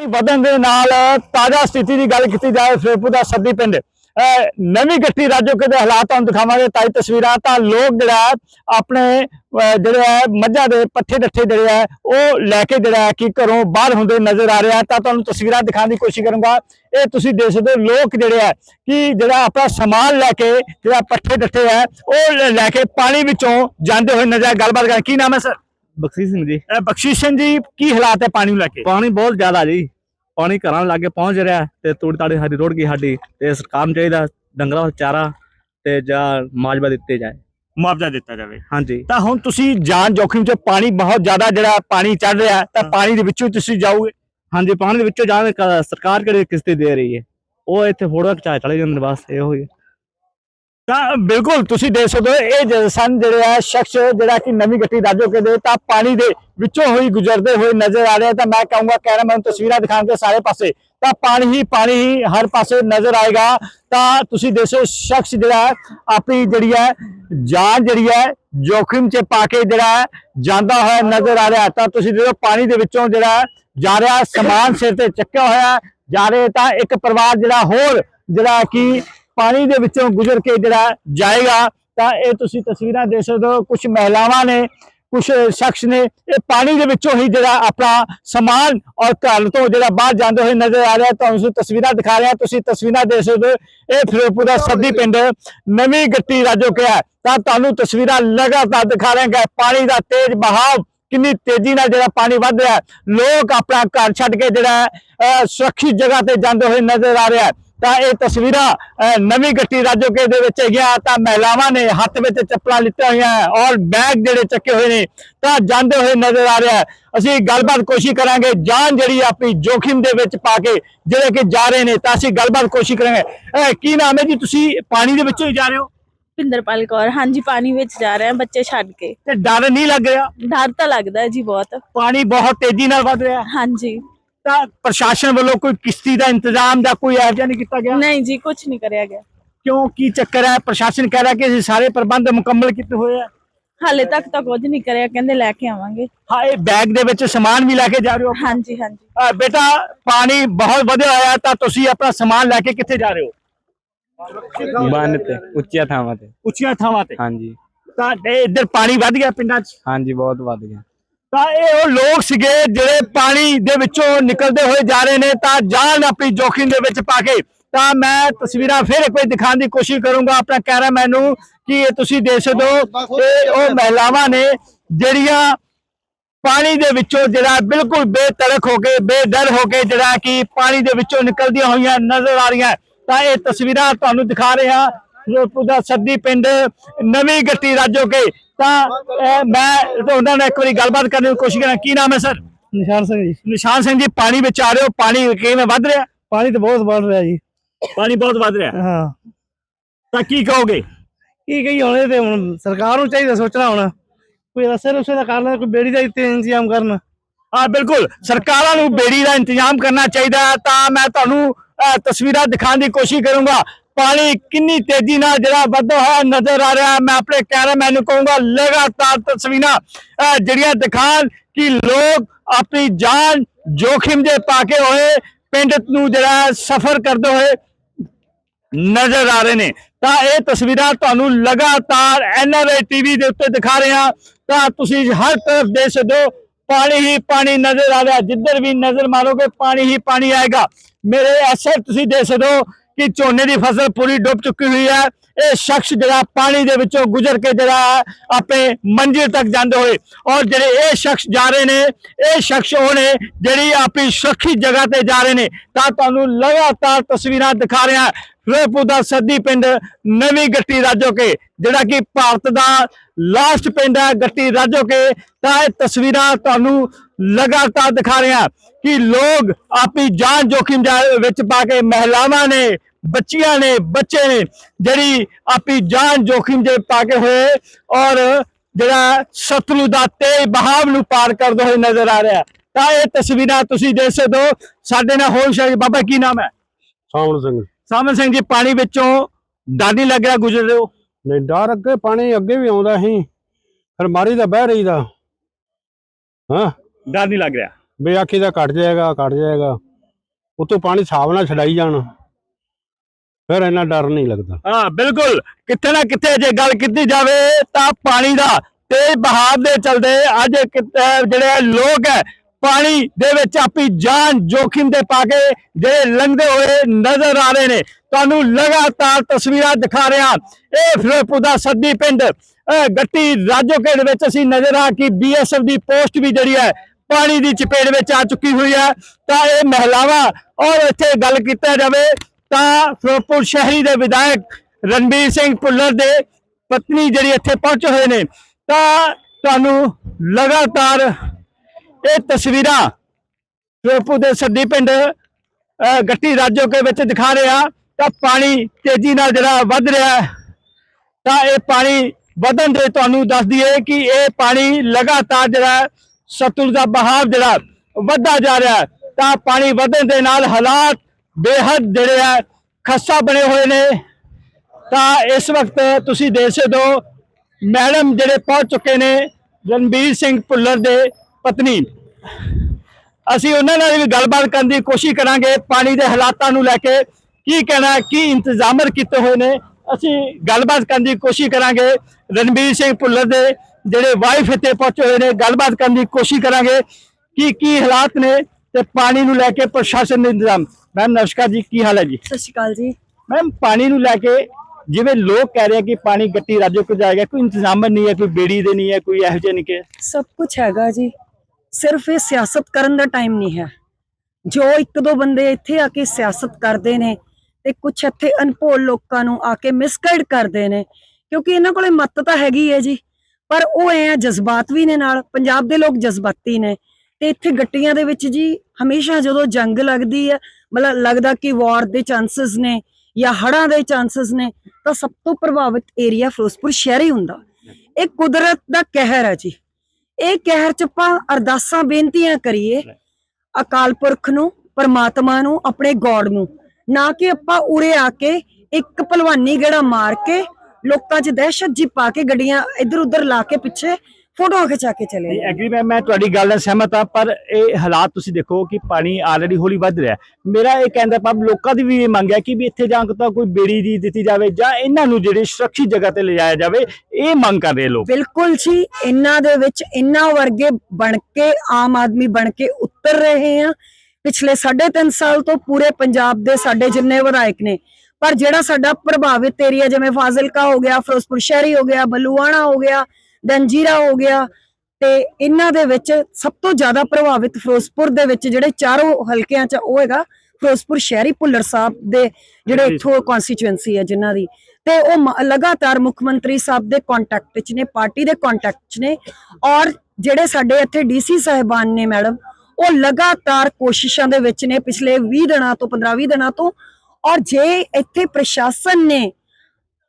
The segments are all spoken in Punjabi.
ਵਧਣ ਦੇ ਨਾਲ ਤਾਜ਼ਾ ਸਥਿਤੀ ਦੀ ਗੱਲ ਕੀਤੀ ਜਾਏ ਫਿਰੋਜ਼ਪੁਰ ਦਾ ਸੱਦੀ ਪਿੰਡ। ਅਹ ਨਵੀਂ ਗੱਟੀ ਰਾਜੋਕੇ ਦੇ ਹਾਲਾਤ ਤੁਹਾਨੂੰ ਦਿਖਾਵਾਂਗੇ, ਤਾਜ਼ੀ ਤਸਵੀਰਾਂ। ਤਾਂ ਲੋਕ ਜਿਹੜਾ ਆਪਣੇ, ਅਹ ਜਿਹੜੇ ਹੈ, ਮੱਝਾਂ ਦੇ ਪੱਠੇ ਡੱਠੇ ਜਿਹੜੇ ਹੈ, ਉਹ ਲੈ ਕੇ ਜਿਹੜਾ ਹੈ ਕਿ ਘਰੋਂ ਬਾਹਰ ਹੁੰਦੇ ਨਜ਼ਰ ਆ ਰਿਹਾ। ਤਾਂ ਤੁਹਾਨੂੰ ਤਸਵੀਰਾਂ ਦਿਖਾਉਣ ਦੀ ਕੋਸ਼ਿਸ਼ ਕਰੂੰਗਾ। ਇਹ ਤੁਸੀਂ ਦੇਖ ਸਕਦੇ ਹੋ, ਲੋਕ ਜਿਹੜੇ ਹੈ ਕਿ ਜਿਹੜਾ ਆਪਣਾ ਸਮਾਨ ਲੈ ਕੇ ਜਿਹੜਾ ਪੱਠੇ ਡੱਠੇ ਹੈ, ਉਹ ਲੈ- ਲੈ ਕੇ ਪਾਣੀ ਵਿੱਚੋਂ ਜਾਂਦੇ ਹੋਏ ਨਜ਼ਰ ਗੱਲਬਾਤ ਕਰ ਕੀ ਨਾਮ ਹੈ, ਸਰ? ਬਖਸ਼ੀ ਸਿੰਘ ਜੀ। ਅਹ ਬਖਸ਼ੀਸ਼ ਸਿੰਘ ਜੀ ਕੀ ਹਾਲਾਤ ਹੈ ਪਾਣੀ ਨੂੰ ਲੈ ਕੇ? ਪਾਣੀ ਬਹੁਤ ਜ਼ਿਆਦਾ ਜੀ। ਪਾਣੀ ਘਰਾਂ ਲਾਗੇ ਪਹੁੰਚ ਰਿਹਾ ਤੇ ਤੂੜੀ ਤਾੜੀ ਸਾਡੀ ਰੋੜ ਗਈ ਸਾਡੀ ਤੇ ਸਰਕਾਰ ਨੂੰ ਚਾਹੀਦਾ ਡੰਗਰਾਂ ਵਾਸਤੇ ਚਾਰਾ ਤੇ ਜਾਂ ਮਾਜਬਾ ਦਿੱਤੇ ਜਾਏ। ਮੁਆਵਜ਼ਾ ਦਿੱਤਾ ਜਾਵੇ। ਹਾਂਜੀ। ਤਾਂ ਹੁਣ ਤੁਸੀਂ ਜਾਨ ਜੋਖਿਮ 'ਚ ਪਾਣੀ ਬਹੁਤ ਜ਼ਿਆਦਾ ਜਿਹੜਾ ਪਾਣੀ ਚੜ ਰਿਹਾ ਤਾਂ। ਪਾਣੀ ਦੇ ਵਿੱਚੋਂ ਤੁਸੀਂ ਜਾਓਗੇ? ਹਾਂਜੀ ਪਾਣੀ ਦੇ ਵਿੱਚੋਂ ਜਾਣ ਸਰਕਾਰ ਕਿਹੜੀ ਕਿਸ਼ਤੀ ਦੇ ਰਹੀ ਹੈ? ਉਹ ਇੱਥੇ ਫੋੜੋ ਚਾਹ ਚਲੇ ਜਾਂਦੇ ਬਸ ਇਹੋ ਹੈ। ਤਾਂ ਬਿਲਕੁਲ ਤੁਸੀਂ ਦੇਖ ਸਕਦੇ ਹੋ, ਇਹ ਜ- ਸਨ, ਜਿਹੜੇ ਆ ਸ਼ਖਸ, ਜਿਹੜਾ ਕਿ ਨਵੀਂ ਗੱਟੀ ਰਾਜੋਕੇ ਦੇ, ਤਾਂ ਪਾਣੀ ਦੇ ਵਿੱਚੋਂ ਹੋਈ ਗੁਜ਼ਰਦੇ ਹੋਏ ਨਜ਼ਰ ਆ ਰਿਹਾ ਤਾਂ ਮੈਂ ਕਹੂੰਗਾ ਕਹਿ ਮੈਨੂੰ ਤਸਵੀਰਾਂ ਦਿਖਾਉਣ ਸਾਰੇ ਪਾਸੇ, ਤਾਂ ਪਾਣੀ ਹੀ ਪਾਣੀ ਹੀ ਹਰ ਪਾਸੇ ਨਜ਼ਰ ਆਏਗਾ। ਤਾਂ ਤੁਸੀਂ ਦੇਖੋ ਸ਼ਖਸ ਜਿਹੜਾ ਆਪਣੀ ਜਿਹੜੀ ਹੈ, ਜਾਨ ਜਿਹੜੀ ਹੈ, ਜੋਖਿਮ 'ਚ ਪਾ ਕੇ ਜਿਹੜਾ ਜਾਂਦਾ ਹੋਇਆ ਨਜ਼ਰ ਆ ਰਿਹਾ। ਤਾਂ ਤੁਸੀਂ ਦੇਖੋ, ਪਾਣੀ ਦੇ ਵਿੱਚੋਂ ਜਿਹੜਾ ਜਾ ਰਿਹਾ, ਸਮਾਨ ਸਿਰ ਤੇ ਚੱਕਿਆ ਹੋਇਆ ਜਾ ਰਿਹਾ ਤਾਂ ਇੱਕ ਪਰਿਵਾਰ ਜਿਹੜਾ ਹੋਰ, ਜਿਹੜਾ ਕਿ ਪਾਣੀ ਦੇ ਵਿੱਚੋਂ ਗੁਜ਼ਰ ਕੇ ਜਿਹੜਾ ਜਾਏਗਾ, ਤਾਂ ਇਹ ਤੁਸੀਂ ਤਸਵੀਰਾਂ ਦੇਖ ਸਕਦੇ ਹੋ ਕੁਝ ਮਹਿਲਾਵਾਂ ਨੇ ਕੁਝ ਸ਼ਖਸ ਨੇ, ਇਹ ਪਾਣੀ ਦੇ ਵਿੱਚੋਂ ਹੀ ਜਿਹੜਾ ਆਪਣਾ ਸਮਾਨ ਔਰ ਘਰ ਤੋਂ ਜਿਹੜਾ ਬਾਹਰ ਜਾਂਦੇ ਹੋਏ ਨਜ਼ਰ ਆ ਰਿਹਾ। ਤੁਹਾਨੂੰ ਤਸਵੀਰਾਂ ਦਿਖਾ ਰਿਹਾ ਤੁਸੀਂ ਤਸਵੀਰਾਂ ਦੇਖ ਸਕਦੇ ਹੋ, ਇਹ ਫਿਰੋਜ਼ਪੁਰ ਦਾ ਸੱਦੀ ਪਿੰਡ ਨਵੀਂ ਗੱਟੀ ਰਾਜੋ ਕਿਹਾ ਤਾਂ ਤੁਹਾਨੂੰ ਤਸਵੀਰਾਂ ਲਗਾਤਾਰ ਦਿਖਾ ਰਹੇ ਹਾਂ ਪਾਣੀ ਦਾ ਤੇਜ਼ ਬਹਾਵ, ਕਿੰਨੀ ਤੇਜ਼ੀ ਨਾਲ ਜਿਹੜਾ ਪਾਣੀ ਵੱਧ ਰਿਹਾ ਲੋਕ ਆਪਣਾ ਘਰ ਛੱਡ ਕੇ ਜਿਹੜਾ ਸੁਰੱਖਿਅਤ ਜਗ੍ਹਾ ਤੇ ਜਾਂਦੇ ਹੋਏ ਨਜ਼ਰ ਆ ਰਿਹਾ ਤਾਂ ਇਹ ਤਸਵੀਰਾਂ ਨਵੀਂ ਗੱਟੀ ਰਾਜੋਕੇ ਦੇ ਵਿੱਚ ਹੈਗੀਆਂ ਤਾਂ ਮਹਿਲਾਵਾਂ ਨੇ ਹੱਥ ਵਿੱਚ ਚੱਪਲਾਂ ਲਿੱਤੀਆਂ ਹੋਈਆਂ ਔਰ ਬੈਗ ਜਿਹੜੇ ਚੱਕੇ ਹੋਏ ਨੇ ਤਾਂ ਜਾਂਦੇ ਹੋਏ ਨਜ਼ਰ ਆ ਰਿਹਾ ਹੈ। ਅਸੀਂ ਗੱਲਬਾਤ ਕੋਸ਼ਿਸ਼ ਕਰਾਂਗੇ ਜਾਨ ਜਿਹੜੀ ਆਪਣੀ ਜੋਖਿਮ ਦੇ ਵਿੱਚ ਪਾ ਕੇ ਜਿਹੜੇ ਕਿ ਜਾ ਰਹੇ ਨੇ ਤਾਂ ਅਸੀਂ ਗੱਲਬਾਤ ਕੋਸ਼ਿਸ਼ ਕਰਾਂਗੇ। ਕੀ ਨਾਮ ਹੈ ਜੀ ਤੁਸੀਂ? ਪਾਣੀ ਦੇ ਵਿੱਚੋਂ ਹੀ ਜਾ ਰਹੇ ਹੋ? ਭਿੰਦਰਪਾਲ ਕੌਰ ਹਾਂਜੀ ਪਾਣੀ ਵਿੱਚ ਜਾ ਰਹੇ ਹਾਂ ਬੱਚੇ ਛੱਡ ਕੇ। ਤੇ ਡਰ ਨਹੀਂ ਲੱਗ ਰਿਹਾ? ਡਰ ਤਾਂ ਲੱਗਦਾ ਜੀ ਬਹੁਤ। ਪਾਣੀ ਬਹੁਤ ਤੇਜ਼ੀ ਨਾਲ ਵੱਧ ਰਿਹਾ ਹਾਂਜੀ। ਤਾਂ ਪ੍ਰਸ਼ਾਸਨ ਵੱਲੋਂ ਕੋਈ ਕਿਸ਼ਤੀ ਦਾ ਇੰਤਜ਼ਾਮ ਜਾਂ ਕੋਈ ਇਹੋ ਜਿਹਾ ਨਹੀਂ ਕੀਤਾ ਗਿਆ? ਨਹੀਂ ਜੀ ਕੁਝ ਨਹੀਂ ਕਰਿਆ ਗਿਆ। ਕਿਉਂ? ਕੀ ਚੱਕਰ ਹੈ? ਪ੍ਰਸ਼ਾਸਨ ਕਹਿ ਰਿਹਾ ਕਿ ਅਸੀਂ ਸਾਰੇ ਪ੍ਰਬੰਧ ਮੁਕੰਮਲ ਕੀਤੇ ਹੋਏ ਆ। ਹਾਲੇ ਤੱਕ ਤਾਂ ਕੁਝ ਨਹੀਂ ਕਰਿਆ ਕਹਿੰਦੇ ਲੈ ਕੇ ਆਵਾਂਗੇ। ਹਾਂ ਇਹ ਬੈਗ ਦੇ ਵਿੱਚ ਸਮਾਨ ਵੀ ਲੈ ਕੇ ਜਾ ਰਹੇ ਹੋ? ਹਾਂਜੀ ਹਾਂਜੀ। ਬੇਟਾ ਪਾਣੀ ਬਹੁਤ ਵਧਿਆ ਹੋਇਆ ਤਾਂ ਤੁਸੀਂ ਆਪਣਾ ਸਮਾਨ ਲੈ ਕੇ ਕਿੱਥੇ ਜਾ ਰਹੇ ਹੋ? ਬੰਨ ਤੇ ਉੱਚੀਆਂ ਥਾਵਾਂ ਤੇ। ਉੱਚੀਆਂ ਥਾਵਾਂ ਤੇ। ਹਾਂਜੀ। ਤਾਂ ਇਹ ਇੱਧਰ ਪਾਣੀ ਵੱਧ ਗਿਆ ਪਿੰਡਾਂ 'ਚ? ਹਾਂਜੀ ਬਹੁਤ ਵੱਧ ਗਿਆ। ਤਾਂ ਇਹ ਉਹ ਲੋਕ ਸੀਗੇ ਜਿਹੜੇ ਪਾਣੀ ਦੇ ਵਿੱਚੋਂ ਨਿਕਲਦੇ ਹੋਏ ਜਾ ਰਹੇ ਨੇ ਤਾਂ ਜਾਨ ਆਪਣੀ ਜੋਖਿਮ ਦੇ ਵਿੱਚ ਪਾ ਕੇ। ਤਾਂ ਮੈਂ ਤਸਵੀਰਾਂ ਫਿਰ ਇੱਕ ਵਾਰ ਦਿਖਾਉਣ ਦੀ ਕੋਸ਼ਿਸ਼ ਕਰੂੰਗਾ ਆਪਣਾ ਕਹਿ ਮੈਨੂੰ ਕਿ ਇਹ ਤੁਸੀਂ ਦੇਖ ਸਕਦੇ ਹੋ ਇਹ ਉਹ ਮਹਿਲਾਵਾਂ ਨੇ ਜਿਹੜੀਆਂ ਪਾਣੀ ਦੇ ਵਿੱਚੋਂ ਜਿਹੜਾ ਬਿਲਕੁਲ ਬੇਤੜਕ ਹੋ ਕੇ ਬੇਡਰ ਹੋ ਕੇ ਜਿਹੜਾ ਕਿ ਪਾਣੀ ਦੇ ਵਿੱਚੋਂ ਨਿਕਲਦੀਆਂ ਹੋਈਆਂ ਨਜ਼ਰ ਆ ਰਹੀਆਂ। ਤਾਂ ਇਹ ਤਸਵੀਰਾਂ ਤੁਹਾਨੂੰ ਦਿਖਾ ਰਹੇ। ਹਾਂ ਫਿਰੋਜ਼ਪੁਰ ਦਾ ਸੱਦੀ ਪਿੰਡ ਨਵੀਂ ਗੱਟੀ ਰਾਜੋ ਕੇ। ਤਾਂ ਮੈਂ ਉਹਨਾਂ ਨਾਲ ਇੱਕ ਵਾਰੀ ਗੱਲਬਾਤ ਕਰਨ ਦੀ ਕੋਸ਼ਿਸ਼ ਕਰਾਂ। ਕੀ ਨਾਮ ਹੈ ਸਰ? ਨਿਸ਼ਾਨ ਸਿੰਘ ਜੀ। ਨਿਸ਼ਾਨ ਸਿੰਘ ਜੀ ਪਾਣੀ ਵਿੱਚ ਆ ਰਹੇ ਹੋ। ਪਾਣੀ ਕਿਵੇਂ ਵੱਧ ਰਿਹਾ? ਪਾਣੀ ਤਾਂ ਬਹੁਤ ਵੱਧ ਰਿਹਾ ਜੀ। ਪਾਣੀ ਬਹੁਤ ਵੱਧ ਰਿਹਾ। ਹਾਂ। ਤਾਂ ਕੀ ਕਹੋਗੇ? ਕੀ ਕਹੀ ਹੁਣ ਤੇ ਹੁਣ ਸਰਕਾਰ ਨੂੰ ਚਾਹੀਦਾ ਸੋਚਣਾ ਹੁਣ। ਕੋਈ ਰਸੇ ਰੁਸੇ ਦਾ ਕਰ ਲੈ ਕੋਈ ਬੇੜੀ ਦਾ ਇੰਤਜ਼ਾਮ ਕਰਨ। ਹਾਂ ਬਿਲਕੁਲ। ਸਰਕਾਰਾਂ ਨੂੰ ਬੇੜੀ ਦਾ ਇੰਤਜ਼ਾਮ ਕਰਨਾ ਚਾਹੀਦਾ ਤਾਂ ਮੈਂ ਤੁਹਾਨੂੰ ਤਸਵੀਰਾਂ ਦਿਖਾਉਣ ਦੀ ਕੋਸ਼ਿਸ਼ ਕਰੂੰਗਾ। ਪਾਣੀ ਕਿੰਨੀ ਤੇਜ਼ੀ ਨਾਲ ਜਿਹੜਾ ਵੱਧਦਾ ਹੋਇਆ ਨਜ਼ਰ ਆ ਰਿਹਾ। ਮੈਂ ਆਪਣੇ ਕੈਮਰਾਮੈਨ ਨੂੰ ਕਹੂੰਗਾ, ਲਗਾਤਾਰ ਤਸਵੀਰਾਂ ਜਿਹੜੀਆਂ ਦਿਖਾਣ ਕਿ ਲੋਕ ਆਪਣੀ ਜਾਨ ਜੋਖਿਮ ਦੇ ਪਾ ਕੇ ਹੋਏ, ਪਿੰਡ ਨੂੰ ਜਿਹੜਾ ਸਫ਼ਰ ਕਰਦੇ ਹੋਏ ਨਜ਼ਰ ਆ ਰਹੇ ਨੇ। ਤਾਂ ਇਹ ਤਸਵੀਰਾਂ ਤੁਹਾਨੂੰ ਲਗਾਤਾਰ ਐਨਆਰਆਈ ਟੀਵੀ ਦੇ ਉੱਤੇ ਦਿਖਾ ਰਹੇ। ਹਾਂ ਤਾਂ ਤੁਸੀਂ ਹਰ ਤਰਫ ਦੇਖ ਸਕਦੇ ਹੋ, ਪਾਣੀ ਹੀ ਪਾਣੀ ਨਜ਼ਰ ਆ ਰਿਹਾ। ਜਿੱਧਰ ਵੀ ਨਜ਼ਰ ਮਾਰੋਗੇ, ਪਾਣੀ ਹੀ ਪਾਣੀ ਆਏਗਾ। ਮੇਰੇ ਅਸਰ ਤੁਸੀਂ ਦੇਖ ਸਕਦੇ ਹੋ ਕਿ ਝੋਨੇ ਦੀ ਫਸਲ ਪੂਰੀ ਡੁੱਬ ਚੁੱਕੀ ਹੋਈ ਹੈ। ਇਹ ਸ਼ਖਸ ਜਿਹੜਾ ਪਾਣੀ ਦੇ ਵਿੱਚੋਂ ਗੁਜ਼ਰ ਕੇ ਜਿਹੜਾ ਹੈ, ਆਪਣੇ ਮੰਜ਼ਿਲ ਤੱਕ ਜਾਂਦੇ ਹੋਏ ਔਰ ਜਿਹੜੇ ਇਹ ਸ਼ਖਸ ਜਾ ਰਹੇ ਨੇ ਇਹ ਸ਼ਖਸ ਉਹ ਨੇ ਜਿਹੜੀ ਆਪਣੀ ਸੁਰੱਖਿਅਤ ਜਗ੍ਹਾ ਤੇ ਜਾ ਰਹੇ ਨੇ। ਤਾਂ ਤੁਹਾਨੂੰ ਲਗਾਤਾਰ ਤਸਵੀਰਾਂ ਦਿਖਾ ਰਿਹਾ ਫਿਰੋਜ਼ਪੁਰ ਦਾ ਸੱਦੀ ਪਿੰਡ ਨਵੀਂ ਗੱਟੀ ਰਾਜੋ ਕੇ, ਜਿਹੜਾ ਕਿ ਭਾਰਤ ਦਾ ਲਾਸਟ ਪਿੰਡ ਹੈ ਗੱਟੀ ਰਾਜੋਕੇ ਤਾਂ ਇਹ ਤਸਵੀਰਾਂ ਤੁਹਾਨੂੰ ਲਗਾਤਾਰ ਦਿਖਾ ਰਿਹਾ ਕਿ ਲੋਕ ਆਪਣੀ ਜਾਨ ਜੋਖਿਮ ਵਿੱਚ ਪਾ ਕੇ ਮਹਿਲਾਵਾਂ ਨੇ, ਬੱਚੀਆਂ ਨੇ, ਬੱਚੇ ਨੇ, ਜਿਹੜੀ ਆਪਣੀ ਜਾਨ ਜੋਖਿਮ ਦੇ ਪਾ ਕੇ ਹੋਏ ਔਰ ਜਿਹੜਾ ਸਤਲੁਜ ਦਾ ਤੇਜ਼ ਬਹਾਵ ਨੂੰ ਪਾਰ ਕਰਦੇ ਹੋਏ ਨਜ਼ਰ ਆ ਰਿਹਾ। ਤਾਂ ਇਹ ਤਸਵੀਰਾਂ ਤੁਸੀਂ ਦੇਖ ਸਕਦੇ ਹੋ। ਸਾਡੇ ਨਾਲ ਹੋਰ ਸ਼ਾਇਦ ਬਾਬਾ ਕੀ ਨਾਮ ਹੈ? ਸਾਵਣ ਸਿੰਘ। ਸਾਮਨ ਸਿੰਘ ਜੀ ਪਾਣੀ ਵਿੱਚੋਂ ਡਰ ਨਹੀਂ ਲੱਗ ਰਿਹਾ ਗੁਜ਼ਰਦੇ ਹੋ? ਨਹੀਂ ਡਰ ਅੱਗੇ ਪਾਣੀ ਅੱਗੇ ਵੀ ਆਉਂਦਾ ਸੀ। ਫਿਰ ਮਾਰੀ ਦਾ ਬਹਿ ਰਹੀ ਦਾ ਹਾਂ? ਡਰ ਨਹੀਂ ਲੱਗ ਰਿਹਾ? ਵੀ ਆਖੀ ਦਾ ਘਟ ਜਾਏਗਾ ਘਟ ਜਾਏਗਾ। ਉਤੋਂ ਪਾਣੀ ਸਾਫ਼ ਨਾਲ ਛਡਾਈ ਜਾਣ। ਫਿਰ ਇੰਨਾ ਡਰ ਨਹੀਂ ਲੱਗਦਾ। ਹਾਂ ਬਿਲਕੁਲ। ਕਿਤੇ ਨਾ ਕਿਤੇ ਜੇ ਗੱਲ ਕੀਤੀ ਜਾਵੇ ਤਾਂ ਪਾਣੀ ਦਾ ਤੇਜ਼ ਬਹਾਵ ਦੇ ਚਲਦੇ ਅੱਜ ਜਿਹੜੇ ਲੋਕ ਹੈ ਪਾਣੀ ਦੇ ਵਿੱਚ ਆਪਣੀ ਜਾਨ ਜੋਖਿਮ ਦੇ ਪਾ ਕੇ ਜਿਹੜੇ ਲੰਘਦੇ ਹੋਏ ਨਜ਼ਰ ਆ ਰਹੇ ਨੇ। ਤੁਹਾਨੂੰ ਲਗਾਤਾਰ ਤਸਵੀਰਾਂ ਦਿਖਾ ਰਿਹਾ। ਇਹ ਫਿਰੋਜ਼ਪੁਰ ਦਾ ਸੱਦੀ ਪਿੰਡ ਗੱਟੀ ਰਾਜੋਕੇ ਦੇ ਵਿੱਚ ਅਸੀਂ ਨਜ਼ਰ ਆ ਕਿ ਬੀਐਸਐਫ ਦੀ ਪੋਸਟ ਵੀ ਜਿਹੜੀ ਹੈ, ਪਾਣੀ ਦੀ ਚਪੇਟ ਵਿੱਚ ਆ ਚੁੱਕੀ ਹੋਈ ਹੈ। ਤਾਂ ਇਹ ਮਹਿਲਾਵਾਂ, ਔਰ ਇੱਥੇ ਗੱਲ ਕੀਤਾ ਜਾਵੇ ਤਾਂ ਫਿਰੋਜ਼ਪੁਰ ਸ਼ਹਿਰੀ ਦੇ ਵਿਧਾਇਕ ਰਣਬੀਰ ਸਿੰਘ ਭੁੱਲਰ ਦੇ ਪਤਨੀ ਜਿਹੜੀ ਇੱਥੇ ਪਹੁੰਚੇ ਹੋਏ ਨੇ। ਤਾਂ ਤੁਹਾਨੂੰ ਲਗਾਤਾਰ ਇਹ ਤਸਵੀਰਾਂ ਫਿਰੋਜ਼ਪੁਰ ਦੇ ਸੱਡੀ ਪਿੰਡ ਗੱਟੀ ਰਾਜੋ ਰਾਜੋਕੇ ਵਿੱਚ ਦਿਖਾ ਰਿਹਾ। ਤਾਂ ਪਾਣੀ ਤੇਜ਼ੀ ਨਾਲ ਜਿਹੜਾ ਵੱਧ ਰਿਹਾ ਤਾਂ ਇਹ ਪਾਣੀ ਵਧਣ ਦੇ ਤੁਹਾਨੂੰ ਦੱਸ ਦਈਏ ਕਿ ਇਹ ਪਾਣੀ ਲਗਾਤਾਰ ਜਿਹੜਾ ਸਤਲੁਜ ਦਾ ਬਹਾਵ ਜਿਹੜਾ ਵੱਧਦਾ ਜਾ ਰਿਹਾ ਤਾਂ ਪਾਣੀ ਵਧਣ ਦੇ ਨਾਲ ਹਾਲਾਤ ਬੇਹੱਦ ਜਿਹੜੇ ਆ ਖੱਸਾ ਬਣੇ ਹੋਏ ਨੇ। ਤਾਂ ਇਸ ਵਕਤ ਤੁਸੀਂ ਦੇਖ ਸਕਦੇ ਹੋ, ਮੈਡਮ ਜਿਹੜੇ ਪਹੁੰਚ ਚੁੱਕੇ ਨੇ, ਰਣਬੀਰ ਸਿੰਘ ਭੁੱਲਰ ਦੇ ਪਤਨੀ। ਅਸੀਂ ਉਹਨਾਂ ਨਾਲ ਵੀ ਗੱਲਬਾਤ ਕਰਨ ਦੀ ਕੋਸ਼ਿਸ਼ ਕਰਾਂਗੇ ਪਾਣੀ ਦੇ ਹਾਲਾਤਾਂ ਨੂੰ ਲੈ ਕੇ ਕੀ ਕਹਿਣਾ ਕੀ ਇੰਤਜ਼ਾਮਰ ਕੀਤੇ ਹੋਏ ਨੇ ਅਸੀਂ ਗੱਲਬਾਤ ਕਰਨ ਦੀ ਕੋਸ਼ਿਸ਼ ਕਰਾਂਗੇ। ਰਣਬੀਰ ਸਿੰਘ ਭੁੱਲਰ ਦੇ ਜਿਹੜੇ ਵਾਈਫ ਇੱਥੇ ਪਹੁੰਚੇ ਹੋਏ ਨੇ ਗੱਲਬਾਤ ਕਰਨ ਦੀ ਕੋਸ਼ਿਸ਼ ਕਰਾਂਗੇ ਕਿ ਕੀ ਹਾਲਾਤ ਨੇ ਤੇ ਪਾਣੀ ਨੂੰ ਲੈ ਕੇ ਪ੍ਰਸ਼ਾਸਨ ਦੇ ਇੰਤਜ਼ਾਮ। ਮੈਮ ਨਮਸਕਾਰ ਜੀ ਕੀ ਹਾਲ ਹੈ ਜੀ? ਸਤਿ ਸ਼੍ਰੀ ਅਕਾਲ ਜੀ। ਮੈਮ ਪਾਣੀ ਨੂੰ ਲੈ ਕੇ ਜਿਵੇਂ ਲੋਕ ਕਹਿ ਰਹੇ ਆ ਕਿ ਪਾਣੀ ਗੱਟੀ ਰਾਜੋ ਕੋ ਜਾਏਗਾ ਕੋਈ ਇੰਤਜ਼ਾਮ ਨਹੀਂ ਹੈ ਕੋਈ ਬੇੜੀ ਦੇ ਨਹੀਂ ਹੈ ਕੋਈ ਇਹੋ ਜਿਹੇ ਨਹੀਂ ਕਿ ਸਭ ਕੁਝ ਹੈਗਾ ਜੀ। ਸਿਰਫ ਇਹ ਸਿਆਸਤ ਕਰਨ ਦਾ ਟਾਈਮ ਨਹੀਂ ਹੈ। ਜੋ ਇੱਕ ਦੋ ਬੰਦੇ ਇੱਥੇ ਆ ਕੇ ਸਿਆਸਤ ਕਰਦੇ ਨੇ ਤੇ ਕੁਝ ਇੱਥੇ ਅਨਭੋਲ ਲੋਕਾਂ ਨੂੰ ਆ ਕੇ ਮਿਸਗਾਈਡ ਕਰਦੇ ਨੇ, ਕਿਉਂਕਿ ਇਹਨਾਂ ਕੋਲੇ ਮੱਤ ਤਾਂ ਹੈਗੀ ਹੈ ਜੀ। ਪਰ ਉਹ ਐ ਆ, ਜਜ਼ਬਾਤ ਵੀ ਨੇ ਨਾਲ, ਪੰਜਾਬ ਦੇ ਲੋਕ ਜਜ਼ਬਾਤੀ ਨੇ। ਤੇ ਇੱਥੇ ਗੱਟੀਆਂ ਦੇ ਵਿੱਚ ਜੀ ਹਮੇਸ਼ਾ ਜਦੋਂ ਜੰਗ ਲੱਗਦੀ ਹੈ, ਮਤਲਬ ਲੱਗਦਾ ਕਿ ਵਾਰ ਦੇ ਚਾਂਸਸ ਨੇ ਜਾਂ ਹੜ੍ਹਾਂ ਦੇ ਚਾਂਸਸ ਨੇ, ਤਾਂ ਸਭ ਤੋਂ ਪ੍ਰਭਾਵਿਤ ਏਰੀਆ ਫਿਰੋਜ਼ਪੁਰ ਸ਼ਹਿਰ ਹੀ ਹੁੰਦਾ। ਇਹ ਕੁਦਰਤ ਦਾ ਕਹਿਰ ਹੈ ਜੀ। ਇਹ ਕਹਿਰ ਚ ਆਪਾਂ ਅਰਦਾਸਾਂ ਬੇਨਤੀਆਂ ਕਰੀਏ ਅਕਾਲ ਪੁਰਖ ਨੂੰ ਪਰਮਾਤਮਾ ਨੂੰ ਆਪਣੇ ਗੋਡ ਨੂੰ। ਨਾ ਕਿ ਆਪਾਂ ਉਰੇ ਆ ਕੇ ਇੱਕ ਭਲਵਾਨੀ ਗੇੜਾ ਮਾਰ ਕੇ ਲੋਕਾਂ 'ਚ ਦਹਿਸ਼ਤ ਜੀ ਪਾ ਕੇ ਗੱਡੀਆਂ ਇੱਧਰ ਉੱਧਰ ਲਾ ਕੇ ਪਿੱਛੇ ਫੋਟੋਆਂ ਖਿਚਾ ਕੇ ਚਲੇ ਜਾਓ ਐਗਰੀ ਮੈਂ ਮੈਂ ਤੁਹਾਡੀ ਗੱਲ ਨਾਲ ਸਹਿਮਤ ਹਾਂ ਪਰ ਇਹ ਹਾਲਾਤ ਤੁਸੀਂ ਦੇਖੋ ਕਿ ਪਾਣੀ ਆਲਰੇਡੀ ਹੌਲੀ ਵੱਧ ਰਿਹਾ। ਮੇਰਾ ਇਹ ਕਹਿੰਦਾ ਪਬ ਲੋਕਾਂ ਦੀ ਵੀ ਇਹ ਮੰਗ ਹੈ ਕਿ ਵੀ ਇੱਥੇ ਜਾਂ ਤਾਂ ਕੋਈ ਬੇੜੀ ਦੀ ਦਿੱਤੀ ਜਾਵੇ ਜਾਂ ਇਹਨਾਂ ਨੂੰ ਜਿਹੜੀ ਸੁਰੱਖਿਅਤ ਜਗ੍ਹਾ ਤੇ ਲਿਜਾਇਆ ਜਾਵੇ ਇਹ ਮੰਗ ਕਰ ਰਹੇ ਲੋਕ। ਬਿਲਕੁਲ ਜੀ ਇਹਨਾਂ ਦੇ ਵਿੱਚ ਇਹਨਾਂ ਵਰਗੇ ਬਣ ਕੇ ਆਮ ਆਦਮੀ ਬਣ ਕੇ ਉੱਤਰ ਰਹੇ ਆ। ਪਿਛਲੇ 3.5 ਸਾਲ ਤੋਂ ਪੂਰੇ ਪੰਜਾਬ ਦੇ ਸਾਡੇ ਜਿੰਨੇ ਵਿਧਾਇਕ ਨੇ ਪਰ ਜਿਹੜਾ ਸਾਡਾ ਪ੍ਰਭਾਵਿਤ ਏਰੀਆ ਜਿਵੇਂ ਫਾਜ਼ਿਲਕਾ ਹੋ ਗਿਆ ਫਿਰੋਜ਼ਪੁਰ ਸ਼ਹਿਰੀ ਹੋ ਗਿਆ ਬਲੂਆਣਾ ਹੋ ਗਿਆ ਦੰਜੀਰਾ ਹੋ ਗਿਆ ਤੇ ਇਹਨਾਂ ਦੇ ਵਿੱਚ ਸਭ ਤੋਂ ਜ਼ਿਆਦਾ ਪ੍ਰਭਾਵਿਤ ਫਿਰੋਜ਼ਪੁਰ ਦੇ ਵਿੱਚ ਜਿਹੜੇ ਚਾਰੋਂ ਹਲਕਿਆਂ 'ਚ ਉਹ ਹੈਗਾ ਫਿਰੋਜ਼ਪੁਰ ਸ਼ਹਿਰੀ ਭੁੱਲਰ ਸਾਹਿਬ ਦੇ ਜਿਹੜੇ। ਇੱਥੋਂ ਕਨਸਟੀਚੁਐਂਸੀ ਹੈ ਜਿਨ੍ਹਾਂ ਦੀ ਤੇ ਉਹ ਲਗਾਤਾਰ ਮੁੱਖ ਮੰਤਰੀ ਸਾਹਿਬ ਦੇ ਕੰਟੈਕਟ 'ਚ ਨੇ ਪਾਰਟੀ ਦੇ ਕੰਟੈਕਟ 'ਚ ਨੇ ਔਰ ਜਿਹੜੇ ਸਾਡੇ ਇੱਥੇ ਡੀਸੀ ਸਾਹਿਬਾਨ ਨੇ ਮੈਡਮ ਉਹ ਲਗਾਤਾਰ ਕੋਸ਼ਿਸ਼ਾਂ ਦੇ ਵਿੱਚ ਨੇ ਪਿਛਲੇ 20 ਦਿਨਾਂ ਤੋਂ 15-20 ਦਿਨਾਂ ਤੋਂ ਔਰ ਜੇ ਇੱਥੇ ਪ੍ਰਸ਼ਾਸਨ ਨੇ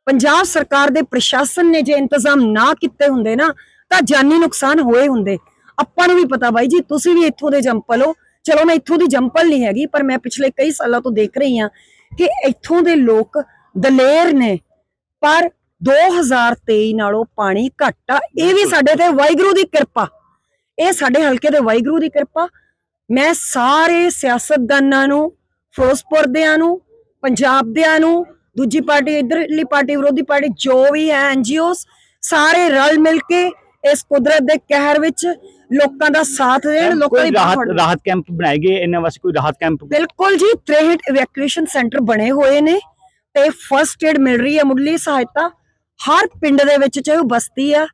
ਪੰਜਾਬ ਸਰਕਾਰ ਦੇ ਪ੍ਰਸ਼ਾਸਨ ਨੇ ਜੇ ਇੰਤਜ਼ਾਮ ਨਾ ਕੀਤੇ ਹੁੰਦੇ ਨਾ ਤਾਂ ਜਾਨੀ ਨੁਕਸਾਨ ਹੋਏ ਹੁੰਦੇ। ਆਪਾਂ ਨੂੰ ਵੀ ਪਤਾ ਬਾਈ ਜੀ ਤੁਸੀਂ ਵੀ ਇੱਥੋਂ ਦੇ ਜੰਪਲ ਹੋ। ਚਲੋ ਮੈਂ ਇੱਥੋਂ ਦੀ ਜੰਪਲ ਨਹੀਂ ਹੈਗੀ ਪਰ ਮੈਂ ਪਿਛਲੇ ਕਈ ਸਾਲਾਂ ਤੋਂ ਦੇਖ ਰਹੀ ਹਾਂ ਕਿ ਇੱਥੋਂ ਦੇ ਲੋਕ ਦਲੇਰ ਨੇ ਪਰ 2023 ਨਾਲੋਂ ਪਾਣੀ ਘੱਟ ਆ। ਇਹ ਵੀ ਸਾਡੇ ਤੇ ਵਾਹਿਗੁਰੂ ਦੀ ਕਿਰਪਾ। ਇਹ ਸਾਡੇ ਹਲਕੇ ਦੇ ਵਾਹਿਗੁਰੂ ਦੀ ਕਿਰਪਾ। ਮੈਂ ਸਾਰੇ ਸਿਆਸਤਦਾਨਾਂ ਨੂੰ ਫਿਰੋਜ਼ਪੁਰ ਦਿਆਂ ਨੂੰ ਪੰਜਾਬ ਦਿਆਂ ਨੂੰ ਦੂਜੀ ਪਾਰਟੀ ਇਧਰਲੀ ਪਾਰਟੀ ਵਿਰੋਧੀ ਪਾਰਟੀ ਜੋ ਵੀ ਹੈ ਐਨਜੀਓਸ ਸਾਰੇ ਰਲ ਮਿਲ ਕੇ ਇਸ ਕੁਦਰਤ ਦੇ ਕਹਿਰ ਵਿੱਚ ਲੋਕਾਂ ਦਾ ਸਾਥ ਦੇਣ ਲੋਕਾਂ ਦੀ ਰਾਹਤ ਰਾਹਤ ਕੈਂਪ ਬਣਾਏ ਗਏ ਇਹਨਾਂ ਵਾਸਤੇ ਕੋਈ ਰਾਹਤ ਕੈਂਪ? ਬਿਲਕੁਲ ਜੀ 63 ਇਵੈਕੂਏਸ਼ਨ ਸੈਂਟਰ ਬਣੇ ਹੋਏ ਨੇ ਤੇ ਫਰਸਟ ਏਡ ਮਿਲ ਰਹੀ ਹੈ ਮੁੱਢਲੀ ਸਹਾਇਤਾ। ਹਰ ਪਿੰਡ ਦੇ ਵਿੱਚ ਚਾਹੇ ਉਹ ਬਸਤੀ ਆ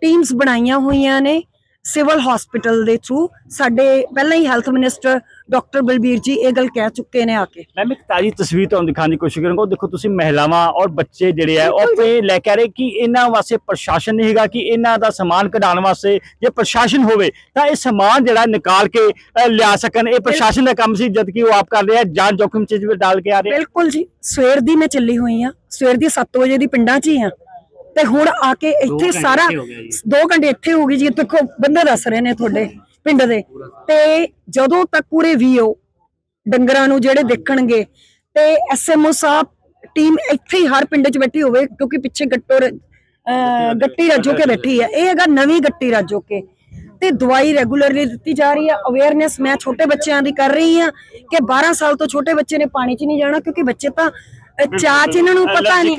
ਟੀਮਸ ਬਣਾਈਆਂ ਹੋਈਆਂ ਨੇ ਸਿਵਲ ਹਸਪੀਟਲ ਦੇ ਥਰੂ ਸਾਡੇ ਪਹਿਲਾਂ ਹੀ health minister doctor Balbir ji ਇਹ ਗੱਲ ਕਹਿ ਚੁੱਕੇ ਨੇ ਆ ਕੇ। ਮੈਂ ਇੱਕ ਤਾਜੀ ਤਸਵੀਰ ਤੁਹਾਨੂੰ ਦਿਖਾਉਣ ਦੀ ਕੋਸ਼ਿਸ਼ ਕਰਾਂਗਾ। ਦੇਖੋ ਤੁਸੀਂ ਮਹਿਲਾਵਾਂ ਔਰ ਬੱਚੇ ਜਿਹੜੇ ਆ ਉਹ ਆਪਣੇ ਲੈ ਕੇ ਰਹੇ ਕਿ ਇਹਨਾਂ ਵਾਸਤੇ ਪ੍ਰਸ਼ਾਸਨ ਨਹੀਂ ਹੈਗਾ ਕਿ ਇਹਨਾਂ ਦਾ ਸਮਾਨ ਕਢਾਉਣ ਵਾਸਤੇ ਜੇ ਪ੍ਰਸ਼ਾਸਨ ਹੋਵੇ ਤਾਂ ਇਹ ਸਮਾਨ ਜਿਹੜਾ ਨਿਕਾਲ ਕੇ ਲਿਆ ਸਕਣ। ਇਹ ਪ੍ਰਸ਼ਾਸਨ ਦਾ ਕੰਮ ਸੀ ਜਦ ਕਿ ਉਹ ਆਪ ਕਰ ਰਹੇ ਆ ਜਾਨ ਜੋਖਿਮ ਚ ਵੀ ਡਾਲ ਕੇ ਆ ਰਹੇ। ਬਿਲਕੁਲ ਜੀ। ਸਵੇਰ ਦੀ ਮੈਂ ਚੱਲੀ ਹੋਈ ਆ ਸਵੇਰ ਦੀ 7 ਵਜੇ ਦੀ ਪਿੰਡਾਂ 'ਚ ਹੀ ਆ ਤੇ ਹੁਣ ਆ ਕੇ ਇੱਥੇ ਸਾਰਾ 2 ਘੰਟੇ ਇੱਥੇ ਹੋ ਗਈ ਜੀ। ਦੇਖੋ ਬੰਦੇ ਦੱਸ ਰਹੇ ਨੇ ਤੁਹਾਡੇ। ਪਿੰਡ ਦੇ। ਤੇ ਜਦੋਂ ਤੱਕ ਪੂਰੇ ਵੀਓ ਡੰਗਰਾਂ ਨੂੰ ਜਿਹੜੇ ਦੇਖਣਗੇ ਤੇ ਐਸਐਮਓ ਸਾਹਿਬ ਟੀਮ ਇੱਥੇ ਹੀ ਹਰ ਪਿੰਡ 'ਚ ਬੈਠੀ ਹੋਵੇ ਕਿਉਂਕਿ ਪਿੱਛੇ ਗੱਟੋ ਗੱਟੀ ਰਾਜੋ ਕੇ ਬੈਠੀ ਹੈ। ਇਹ ਹੈਗਾ ਨਵੀਂ ਗੱਟੀ ਰਾਜੋ ਕੇ। ਤੇ ਦਵਾਈ ਰੈਗੂਲਰਲੀ ਦਿੱਤੀ ਜਾ ਰਹੀ ਹੈ। ਅਵੇਅਰਨੈਸ ਮੈਂ ਛੋਟੇ ਬੱਚਿਆਂ ਦੀ ਕਰ ਰਹੀ ਹਾਂ ਕਿ 12 ਸਾਲ ਤੋਂ ਛੋਟੇ ਬੱਚੇ ਨੇ ਪਾਣੀ 'ਚ ਨਹੀਂ ਜਾਣਾ ਕਿਉਂਕਿ ਬੱਚੇ ਤਾਂ ਅ, ਚਾਅ 'ਚ ਇਹਨਾਂ ਨੂੰ ਪਤਾ ਨਹੀਂ।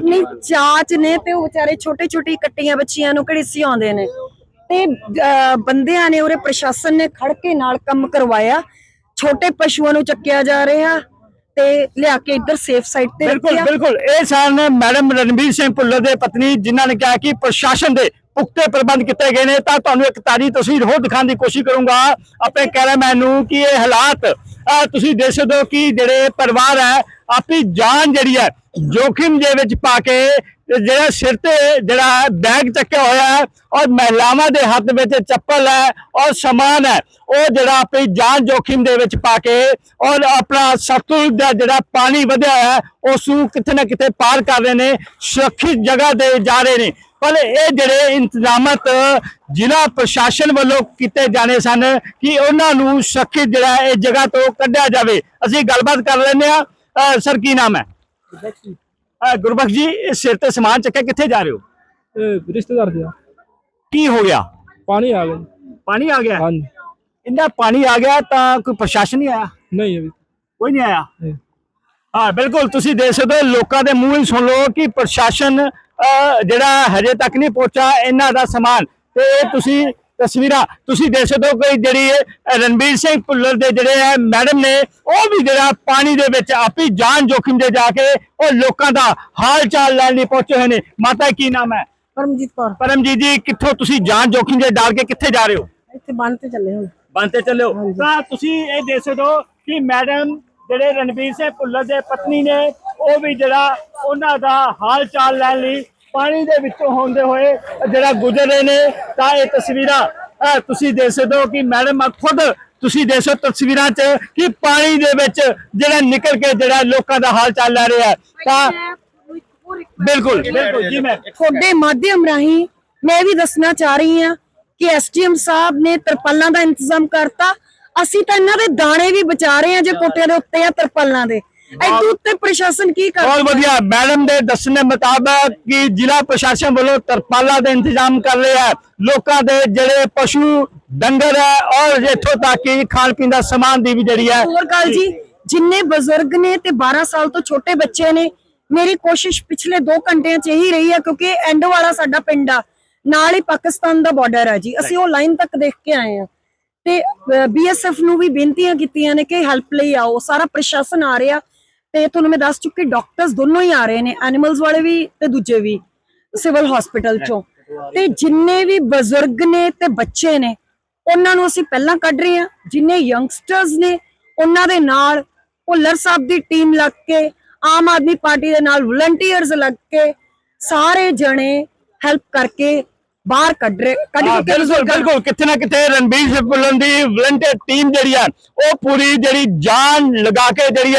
ਨਹੀਂ ਚਾਚ ਨੇ ਤੇ ਉਹ ਵਿਚਾਰੇ ਛੋਟੇ ਛੋਟੀ ਕੱਟੀਆਂ ਬੱਚੀਆਂ ਨੂੰ ਘੜੀਸੀ ਆਉਂਦੇ ਨੇ। ਤੇ ਬੰਦਿਆਂ ਨੇ ਉਰੇ ਪ੍ਰਸ਼ਾਸਨ ਨੇ ਖੜ ਕੇ ਨਾਲ ਕੰਮ ਕਰਵਾਇਆ। ਛੋਟੇ ਪਸ਼ੂਆਂ ਨੂੰ ਚੱਕਿਆ ਜਾ ਰਿਹਾ ਤੇ ਲਿਆ ਕੇ ਇੱਧਰ ਸੇਫ ਸਾਈਡ ਤੇ ਬਿਲਕੁਲ ਬਿਲਕੁਲ। ਇਹ ਸਨ ਮੈਡਮ ਰਣਬੀਰ ਸਿੰਘ ਭੁੱਲਰ ਦੇ ਪਤਨੀ ਜਿਨ੍ਹਾਂ ਨੇ ਕਿਹਾ ਕਿ ਪ੍ਰਸ਼ਾਸਨ ਦੇ ਪੁਖਤੇ ਪ੍ਰਬੰਧ ਕੀਤੇ ਗਏ ਨੇ ਤਾਂ ਤੁਹਾਨੂੰ ਇੱਕ ਤਾਜੀ ਤਸਵੀਰ ਹੋਰ ਦਿਖਾਉਣ ਦੀ ਕੋਸ਼ਿਸ਼ ਕਰੂੰਗਾ। ਆਪਣੇ ਕੈਮਰਾਮੈਨ ਨੂੰ ਕਿ ਇਹ ਹਾਲਾਤ ਤੁਸੀਂ ਦੇਖ ਸਕਦੇ ਹੋ ਕਿ ਜਿਹੜੇ ਪਰਿਵਾਰ ਹੈ, ਆਪਣੀ ਜਾਨ ਜਿਹੜੀ ਹੈ, ਜੋਖਿਮ ਦੇ ਵਿੱਚ ਪਾ ਕੇ ਜਿਹੜਾ ਸਿਰ ਤੇ ਜਿਹੜਾ ਬੈਗ ਚੱਕਿਆ ਹੋਇਆ ਹੈ, ਔਰ ਮਹਿਲਾਵਾਂ ਦੇ ਹੱਥ ਵਿੱਚ ਚੱਪਲ ਹੈ, ਔਰ ਸਮਾਨ ਹੈ, ਉਹ ਜਿਹੜਾ ਆਪਣੀ ਜਾਨ ਜੋਖਿਮ ਦੇ ਵਿੱਚ ਪਾ ਕੇ ਔਰ ਆਪਣਾ ਸਤਲੁਜ ਦਾ ਜਿਹੜਾ ਪਾਣੀ ਵਧਿਆ ਹੈ ਉਸ ਨੂੰ ਕਿਤੇ ਨਾ ਕਿਤੇ ਪਾਰ ਕਰ ਰਹੇ ਨੇ ਸੁਰੱਖਿਅਤ ਜਗ੍ਹਾ ਤੇ ਜਾ ਰਹੇ ਨੇ। ਪਰ ਇਹ ਜਿਹੜੇ ਇੰਤਜ਼ਾਮਤ ਜ਼ਿਲ੍ਹਾ ਪ੍ਰਸ਼ਾਸਨ ਵੱਲੋਂ ਕੀਤੇ ਜਾਣੇ ਸਨ ਕਿ ਉਹਨਾਂ ਨੂੰ ਸੁਰੱਖਿਅਤ ਜਿਹੜਾ ਇਹ ਜਗ੍ਹਾ ਤੋਂ ਕੱਢਿਆ ਜਾਵੇ। ਅਸੀਂ ਗੱਲਬਾਤ ਕਰ ਲੈਂਦੇ ਆ ਸਰ ਕੀ ਨਾਮ ਹੈ? ਗੁਰਬਖਸ਼ ਜੀ। ਸਿਰ ਤੇ ਸਮਾਨ ਚੱਕਿਆ ਕਿੱਥੇ ਜਾ ਰਹੇ ਹੋ? ਰਿਸ਼ਤੇਦਾਰ ਜੀ ਕੀ ਹੋ ਗਿਆ? ਪਾਣੀ ਆ ਗਿਆ। ਪਾਣੀ ਆ ਗਿਆ? ਹਾਂਜੀ। ਇੰਨਾ ਪਾਣੀ ਆ ਗਿਆ ਤਾਂ ਕੋਈ ਪ੍ਰਸ਼ਾਸਨ ਨਹੀਂ ਆਇਆ? ਨਹੀਂ ਅਭੀ। ਕੋਈ ਨਹੀਂ ਆਇਆ। ਹਾਂ ਬਿਲਕੁਲ ਤੁਸੀਂ ਦੇਖ ਸਕਦੇ ਹੋ ਲੋਕਾਂ ਦੇ ਮੂੰਹ ਹੀ ਸੁਣ ਲਓ ਕਿ ਪ੍ਰਸ਼ਾਸਨ ਜਿਹੜਾ ਹਜੇ ਤੱਕ ਨਹੀਂ ਪਹੁੰਚਾ ਇਹਨਾਂ ਦਾ ਸਮਾਨ। ਤੇ ਤੁਸੀਂ ਤਸਵੀਰਾਂ ਤੁਸੀਂ ਦੇਖ ਸਕਦੇ ਹੋ ਕਿ ਜਿਹੜੀ ਰਣਬੀਰ ਸਿੰਘ ਭੁੱਲਰ ਦੇ ਜਿਹੜੇ ਹੈ ਮੈਡਮ ਨੇ ਉਹ ਵੀ ਜਿਹੜਾ ਪਾਣੀ ਦੇ ਵਿੱਚ ਆਪਣੀ ਜਾਨ ਜੋਖਿਮ ਦੇ ਜਾ ਕੇ ਉਹ ਲੋਕਾਂ ਦਾ ਹਾਲ ਚਾਲ ਲੈਣ ਲਈ ਪਹੁੰਚੇ ਹੋਏ ਨੇ। ਮਾਤਾ ਕੀ ਨਾਮ ਹੈ? ਪਰਮਜੀਤ ਕੌਰ। ਪਰਮਜੀਤ ਜੀ ਕਿੱਥੋਂ ਤੁਸੀਂ ਜਾਨ ਜੋਖਿਮ ਦੇ ਡਾਲ ਕੇ ਕਿੱਥੇ ਜਾ ਰਹੇ ਹੋ? ਇੱਥੇ ਬੰਨ ਤੇ ਚੱਲੇ ਹੁਣ। ਬੰਦ ਤੇ ਚੱਲਿਓ ਤਾਂ ਤੁਸੀਂ ਇਹ ਦੇਖ ਸਕਦੇ ਹੋ ਕਿ ਮੈਡਮ ਜਿਹੜੇ ਰਣਬੀਰ ਸਿੰਘ ਭੁੱਲਰ ਦੇ ਪਤਨੀ ਨੇ ਉਹ ਵੀ ਜਿਹੜਾ ਉਹਨਾਂ ਦਾ ਹਾਲ ਚਾਲ ਲੈਣ ਲਈ ਪਾਣੀ ਦੇ ਵਿੱਚੋਂ ਹੁੰਦੇ ਹੋਏ ਜਿਹੜਾ ਗੁਜ਼ਰ ਰਹੇ ਨੇ ਤਾਂ ਇਹ ਤਸਵੀਰਾਂ ਤੁਸੀਂ ਦੇਖ ਸਕਦੇ ਹੋ ਕਿ ਮੈਡਮ ਖੁਦ ਤੁਸੀਂ ਦੇਖ ਤਸਵੀਰਾਂ 'ਚ ਕਿ ਪਾਣੀ ਦੇ ਵਿੱਚ ਜਿਹੜਾ ਨਿਕਲ ਕੇ ਜਿਹੜਾ ਲੋਕਾਂ ਦਾ ਹਾਲ ਚਾਲ ਲੈ ਰਿਹਾ ਹੈ। ਤਾਂ ਬਿਲਕੁਲ ਬਿਲਕੁਲ ਜੀ ਮੈਂ। ਤੁਹਾਡੇ ਮਾਧਿਅਮ ਰਾਹੀਂ ਮੈਂ ਵੀ ਦੱਸਣਾ ਚਾਹ ਰਹੀ ਹਾਂ ਕਿ ਐਸਡੀਐਮ ਸਾਹਿਬ ਨੇ ਤਰਪਾਲਾਂ ਦਾ ਇੰਤਜ਼ਾਮ ਕਰਤਾ। ਅਸੀਂ ਤਾਂ ਇਹਨਾਂ ਦੇ ਦਾਣੇ ਵੀ ਬਚਾ ਰਹੇ ਹਾਂ ਜੇ ਕੋਟਿਆਂ ਦੇ ਉੱਤੇ ਆ ਤਰਪਾਲਾਂ ਦੇ। ਐਦੂ ਉੱਤੇ ਪ੍ਰਸ਼ਾਸਨ ਕੀ ਕਰ ਬਹੁਤ ਵਧੀਆ। ਮੈਡਮ ਦੇ ਦੱਸਣ ਦੇ ਮੁਤਾਬਕ ਕਿ ਜ਼ਿਲ੍ਹਾ ਪ੍ਰਸ਼ਾਸਨ ਵੱਲੋਂ ਤਰਪਾਲਾਂ ਦਾ ਇੰਤਜ਼ਾਮ ਕਰ ਰਿਹਾ ਹੈ ਲੋਕਾਂ ਦੇ ਜਿਹੜੇ ਪਸ਼ੂ ਡੰਗਰ ਹੈ ਔਰ ਇੱਥੋਂ ਤੱਕ ਕਿ ਖਾਣ ਪੀਣ ਦਾ ਸਮਾਨ ਦੀ ਵੀ ਜਿਹੜੀ ਹੈ ਹੋਰ ਗੱਲ ਜੀ ਜਿੰਨੇ ਬਜ਼ੁਰਗ ਨੇ ਤੇ 12 ਸਾਲ ਤੋਂ ਛੋਟੇ ਬੱਚੇ ਨੇ ਮੇਰੀ ਕੋਸ਼ਿਸ਼ ਪਿਛਲੇ 2 ਘੰਟਿਆਂ 'ਚ ਇਹੀ ਰਹੀ ਹੈ ਕਿਉਂਕਿ ਐਂਡ ਵਾਲਾ ਸਾਡਾ ਪਿੰਡ ਆ। ਨਾਲ ਹੀ ਪਾਕਿਸਤਾਨ ਦਾ ਬਾਰਡਰ ਹੈ ਜੀ। ਅਸੀਂ ਉਹ ਲਾਈਨ ਤੱਕ ਦੇਖ ਕੇ ਆਏ ਆ। ਤੇ ਬੀਐਸਐਫ ਨੂੰ ਵੀ ਬੇਨਤੀਆਂ ਕੀਤੀਆਂ ਨੇ ਕਿ ਹੈਲਪ ਲਈ ਆਓ। ਸਾਰਾ ਪ੍ਰਸ਼ਾਸਨ ਆ ਰਿਹਾ। ਤੇ ਤੁਹਾਨੂੰ ਮੈਂ ਦੱਸ ਚੁੱਕੀ ਡਾਕਟਰਸ ਦੋਨੋਂ ਹੀ ਆ ਰਹੇ ਨੇ ਐਨੀਮਲਸ ਵਾਲੇ ਵੀ ਤੇ ਦੂਜੇ ਵੀ ਸਿਵਲ ਹਸਪੀਟਲ ਚੋਂ। ਤੇ ਜਿੰਨੇ ਵੀ ਬਜ਼ੁਰਗ ਨੇ ਤੇ ਬੱਚੇ ਨੇ ਉਹਨਾਂ ਨੂੰ ਅਸੀਂ ਪਹਿਲਾਂ ਕੱਢ ਰਹੇ ਹਾਂ। ਜਿੰਨੇ ਯੰਗਸਟਰਸ ਨੇ ਉਹਨਾਂ ਦੇ ਨਾਲ ਭੁੱਲਰ ਸਾਹਿਬ ਦੀ ਟੀਮ ਲੱਗ ਕੇ ਆਮ ਆਦਮੀ ਪਾਰਟੀ ਦੇ ਨਾਲ ਵਲੰਟੀਅਰਸ ਲੱਗ ਕੇ ਸਾਰੇ ਜਣੇ ਹੈਲਪ ਕਰਕੇ ਬਾਹਰ ਕੱਢ ਰਹੇ ਕੱਢ ਕੇ ਬਿਲਕੁਲ ਬਿਲਕੁਲ। ਕਿਤੇ ਨਾ ਕਿਤੇ ਰਣਬੀਰ ਸਿੰਘ ਦੀ ਵਲੰਟੀਅਰ ਟੀਮ ਜਿਹੜੀ ਹੈ ਉਹ ਪੂਰੀ ਜਿਹੜੀ ਜਾਨ ਲਗਾ ਕੇ ਜਿਹੜੀ